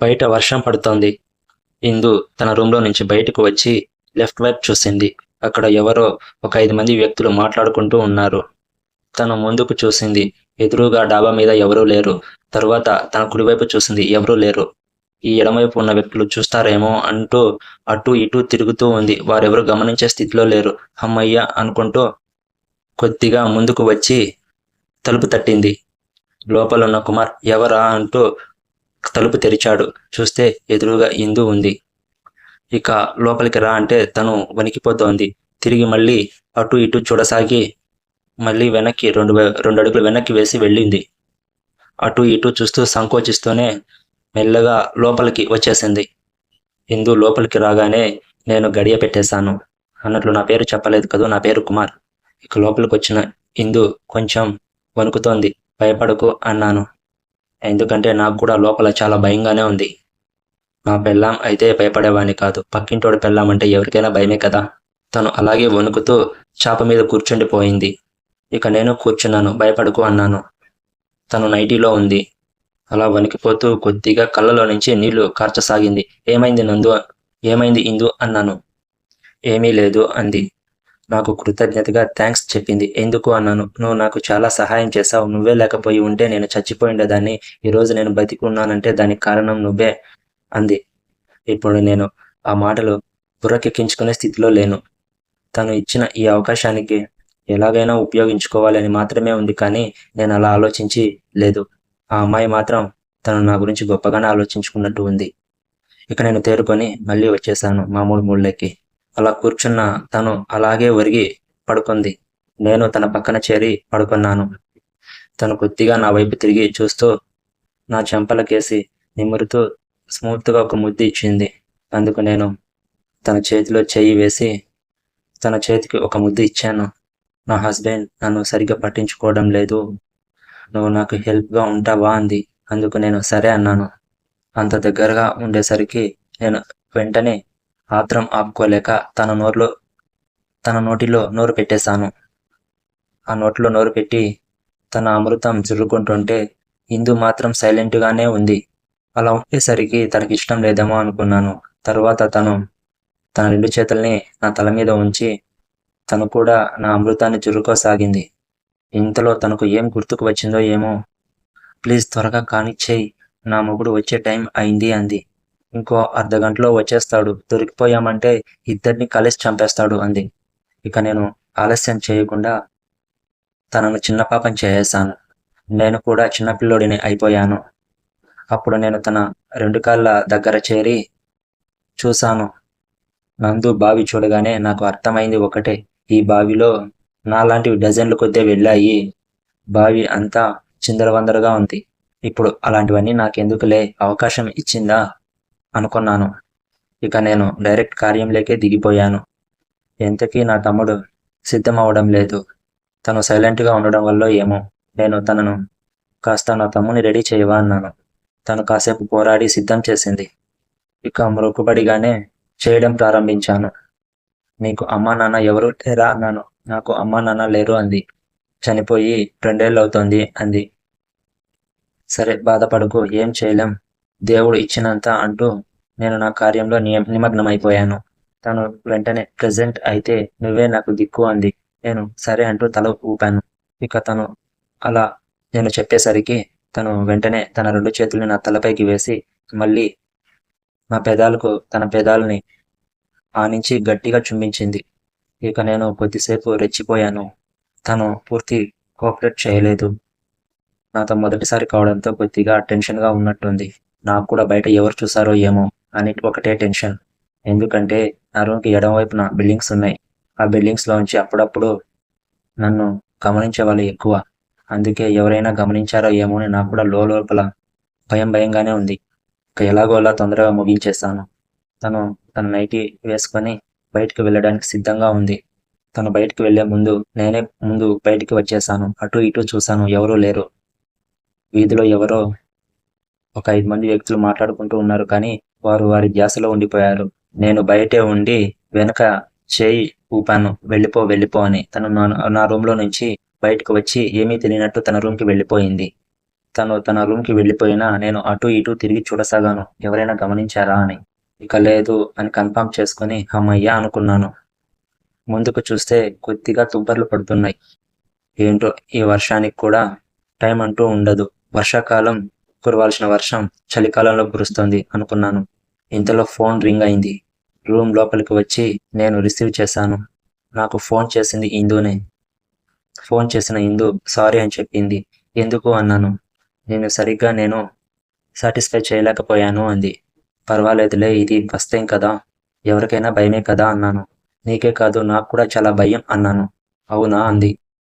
బయట వర్షం పడుతోంది. ఇందు తన రూమ్లో నుంచి బయటకు వచ్చి లెఫ్ట్ వైపు చూసింది. అక్కడ ఎవరో ఒక ఐదు మంది వ్యక్తులు మాట్లాడుకుంటూ ఉన్నారు. తను ముందుకు చూసింది. ఎదురుగా డాబా మీద ఎవరూ లేరు. తరువాత తన కుడివైపు చూసింది. ఎవరూ లేరు. ఈ ఎడమవైపు ఉన్న వ్యక్తులు చూస్తారేమో అంటూ అటు ఇటు తిరుగుతూ ఉంది. వారెవరు గమనించే స్థితిలో లేరు. అమ్మయ్య అనుకుంటూ కొద్దిగా ముందుకు వచ్చి తలుపు తట్టింది. లోపల ఉన్న కుమార్ ఎవరా అంటూ తలుపు తెరిచాడు. చూస్తే ఎదురుగా ఇందు ఉంది. ఇక లోపలికి రా అంటే తను వణికిపోతోంది. తిరిగి మళ్ళీ అటు ఇటు చూడసాగి మళ్ళీ వెనక్కి రెండు రెండు అడుగులు వెనక్కి వేసి వెళ్ళింది. అటు ఇటు చూస్తూ సంకోచిస్తూనే మెల్లగా లోపలికి వచ్చేసింది. ఇందు లోపలికి రాగానే నేను గడియ పెట్టేశాను. అన్నట్లు నా పేరు చెప్పలేదు కదూ? నా పేరు కుమార్. ఇక లోపలికి వచ్చిన ఇందు కొంచెం వణుకుతోంది. భయపడకు అన్నాను. ఎందుకంటే నాకు కూడా లోపల చాలా భయంగానే ఉంది. నా పెళ్ళాం అయితే భయపడేవాడిని కాదు. పక్కింటోడు పెళ్ళాం అంటే ఎవరికైనా భయమే కదా? తను అలాగే వణుకుతూ చాప మీద కూర్చుండిపోయింది ఇక నేను కూర్చున్నాను భయపడకు అన్నాను. తను నైటీలో ఉంది. అలా వణికిపోతూ కొద్దిగా కళ్ళలో నుంచి నీళ్ళు కార్చసాగింది. ఏమైంది నందు? ఏమైంది ఇందు? అన్నాను. ఏమీ లేదు అంది. నాకు కృతజ్ఞతగా థ్యాంక్స్ చెప్పింది. ఎందుకు అన్నాను? నువ్వు నాకు చాలా సహాయం చేశావు. నువ్వే లేకపోయి ఉంటే నేను చచ్చిపోయిండేదాన్ని ఈరోజు నేను బతికున్నానంటే దానికి కారణం నువ్వే అంది. ఇప్పుడు నేను ఆ మాటలు బుర్రకెక్కించుకునే స్థితిలో లేను. తను ఇచ్చిన ఈ అవకాశానికి ఎలాగైనా ఉపయోగించుకోవాలని మాత్రమే ఉంది కానీ నేను అలా ఆలోచించి లేదు. ఆ అమ్మాయి మాత్రం తను నా గురించి గొప్పగానే ఆలోచించుకున్నట్టు ఉంది. ఇక నేను తేరుకొని మళ్ళీ వచ్చేసాను మామూలు మూళ్ళకి. అలా కూర్చున్న తను అలాగే ఒరిగి పడుకుంది. నేను తన పక్కన చేరి పడుకున్నాను. తను కొద్దిగా నా వైపు తిరిగి చూస్తూ నా చెంపలకేసి నిమురుతూ స్మూత్గా ఒక ముద్దు ఇచ్చింది. అందుకు నేను తన చేతిలో చేయి వేసి తన చేతికి ఒక ముద్దు ఇచ్చాను. నా హస్బెండ్ నన్ను సరిగ్గా పట్టించుకోవడం లేదు. నువ్వు నాకు హెల్ప్గా ఉంటావా? అంది. అందుకు నేను సరే అన్నాను. అంత దగ్గరగా ఉండేసరికి నేను వెంటనే ఆత్రం ఆపుకోలేక తన నోరులో తన నోటిలో నోరు పెట్టేశాను. ఆ నోట్లో నోరు పెట్టి తన అమృతం చురుకుంటుంటే ఇందు మాత్రం సైలెంట్గానే ఉంది. అలా ఉండేసరికి తనకి ఇష్టం లేదేమో అనుకున్నాను. తర్వాత తను తన రెండు చేతుల్ని నా తల మీద ఉంచి తను కూడా నా అమృతాన్ని చురుకోసాగింది. ఇంతలో తనకు ఏం గుర్తుకు వచ్చిందో ఏమో ప్లీజ్ త్వరగా కానిచ్చేయి నా మొగుడు వచ్చే టైం అయింది అంది. ఇంకో అర్ధ గంటలో వచ్చేస్తాడు. దొరికిపోయామంటే ఇద్దరిని కలిసి చంపేస్తాడు అంది. ఇక నేను ఆలస్యం చేయకుండా తనను చిన్న పాపం చేసేసాను నేను కూడా చిన్నపిల్లోడిని అయిపోయాను. అప్పుడు నేను తన రెండు కాళ్ళ దగ్గర చేరి చూశాను. నందు బావి చూడగానే నాకు అర్థమైంది ఒకటే. ఈ బావిలో నాలాంటివి డజన్లు కొద్దే వెళ్ళాయి. బావి అంతా చిందరవందరగా ఉంది. ఇప్పుడు అలాంటివన్నీ నాకెందుకులే? అవకాశం ఇచ్చిందా? అనుకున్నాను. ఇక నేను డైరెక్ట్ కార్యంలోకే దిగిపోయాను. ఎంతకీ నా తమ్ముడు సిద్ధం అవడం లేదు. తను సైలెంట్గా ఉండడం వల్ల ఏమో. నేను తనను కాస్త నా తమ్ముని రెడీ చేయవా అన్నాను. తను కాసేపు పోరాడి సిద్ధం చేసింది. ఇక మొక్కుబడిగానే చేయడం ప్రారంభించాను. నీకు అమ్మా నాన్న ఎవరు లేరా అన్నాను. నాకు అమ్మా నాన్న లేరు అంది. చనిపోయి రెండేళ్ళు అవుతోంది అంది. సరే బాధపడకు. ఏం చేయలేం. దేవుడు ఇచ్చినంత అంటూ నేను నా కార్యంలో నిమగ్నమైపోయాను. తను వెంటనే ప్రజెంట్ అయితే నువ్వే నాకు దిక్కు అంది. నేను సరే అంటూ తల ఊపాను. ఇక తను అలా నేను చెప్పేసరికి తను వెంటనే తన రెండు చేతుల్ని నా తలపైకి వేసి మళ్ళీ నా పెదాలకు తన పెదాలని ఆనించి గట్టిగా చుంబించింది ఇక నేను కొద్దిసేపు రెచ్చిపోయాను. తను పూర్తి కోఆపరేట్ చేయలేదు. నాతో మొదటిసారి కావడంతో కొద్దిగా టెన్షన్గా ఉన్నట్టుంది. నాకు కూడా బయట ఎవరు చూసారో ఏమో అని ఒకటే టెన్షన్. ఎందుకంటే నా రూమ్కి ఎడమవైపున బిల్డింగ్స్ ఉన్నాయి. ఆ బిల్డింగ్స్లోంచి అప్పుడప్పుడు నన్ను గమనించే వాళ్ళు ఎక్కువ. అందుకే ఎవరైనా గమనించారో ఏమో అని నాకు కూడా లోపల భయం భయంగానే ఉంది. ఇక ఎలాగో అలా తొందరగా ముగించేస్తాను. తను తన నైటీ వేసుకొని బయటకు వెళ్ళడానికి సిద్ధంగా ఉంది. తను బయటకు వెళ్ళే ముందు నేనే ముందు బయటికి వచ్చేసాను. అటు ఇటు చూశాను. ఎవరూ లేరు. వీధిలో ఎవరో ఒక ఐదు మంది వ్యక్తులు మాట్లాడుకుంటూ ఉన్నారు. కానీ వారు వారి ధ్యాసలో ఉండిపోయారు. నేను బయటే ఉండి వెనక చేయి ఊపాను. వెళ్ళిపో వెళ్ళిపో అని. తను నా నా రూమ్లో నుంచి బయటకు వచ్చి ఏమీ తెలియనట్టు తన రూమ్కి వెళ్ళిపోయింది. తను తన రూమ్కి వెళ్ళిపోయినా నేను అటు ఇటు తిరిగి చూడసాగాను. ఎవరైనా గమనించారా అని. ఇక లేదు అని కన్ఫర్మ్ చేసుకుని అమ్మయ్యా అనుకున్నాను. ముందుకు చూస్తే కొద్దిగా తుబ్బర్లు పడుతున్నాయి. ఏంటో ఈ వర్షానికి కూడా టైం అంటూ ఉండదు. వర్షాకాలం కురవాల్సిన వర్షం చలికాలంలో కురుస్తోంది అనుకున్నాను. ఇంతలో ఫోన్ రింగ్ అయింది. రూమ్ లోపలికి వచ్చి నేను రిసీవ్ చేశాను. నాకు ఫోన్ చేసింది ఇందునే. ఫోన్ చేసిన ఇందు సారీ అని చెప్పింది. ఎందుకు? అన్నాను. నేను సరిగ్గా నేను సాటిస్ఫై చేయలేకపోయాను అంది. పర్వాలేదులే ఇది వస్తేం కదా. ఎవరికైనా భయమే కదా అన్నాను. నీకే కాదు నాకు కూడా చాలా భయం అన్నాను. అవునా? అంది.